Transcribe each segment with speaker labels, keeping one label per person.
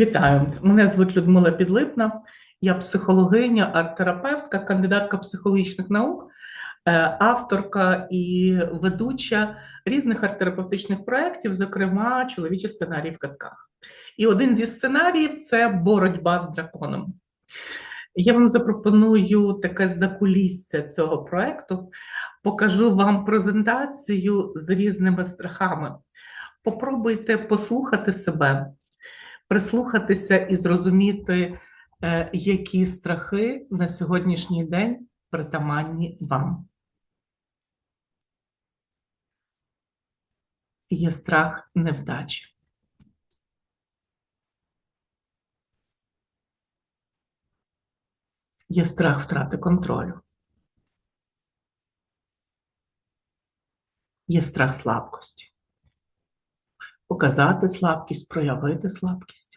Speaker 1: Вітаю, мене звуть Людмила Підлипна. Я психологиня, арт-терапевтка, кандидатка психологічних наук, е, авторка і ведуча різних арт-терапевтичних проєктів, зокрема чоловічі сценарії в казках. І один зі сценаріїв це боротьба з драконом. Я вам запропоную таке закулісся цього проєкту, покажу вам презентацію з різними страхами. Попробуйте послухати себе прислухатися і зрозуміти, е, які страхи на сьогоднішній день притаманні вам. Є страх невдачі. Є страх втрати контролю. Є страх слабкості. Показати слабкість, проявити слабкість.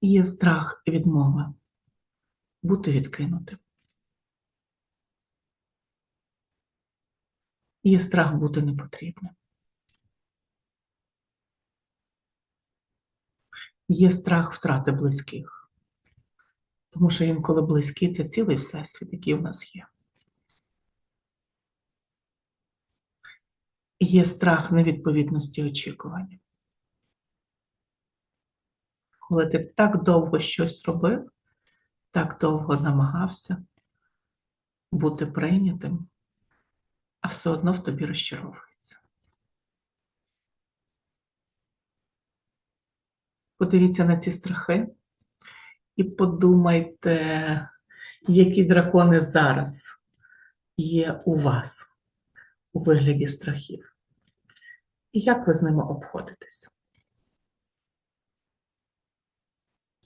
Speaker 1: Є страх відмови, бути відкинутим. Є страх бути непотрібним. Є страх втрати близьких, тому що інколи близькі це цілий всесвіт, який у нас є. Є страх невідповідності очікувань. Коли ти так довго щось робив, так довго намагався бути прийнятим, а все одно в тобі розчаровується. Подивіться на ці страхи і подумайте, які дракони зараз є у вас у вигляді страхів. І як ви з ними обходитесь?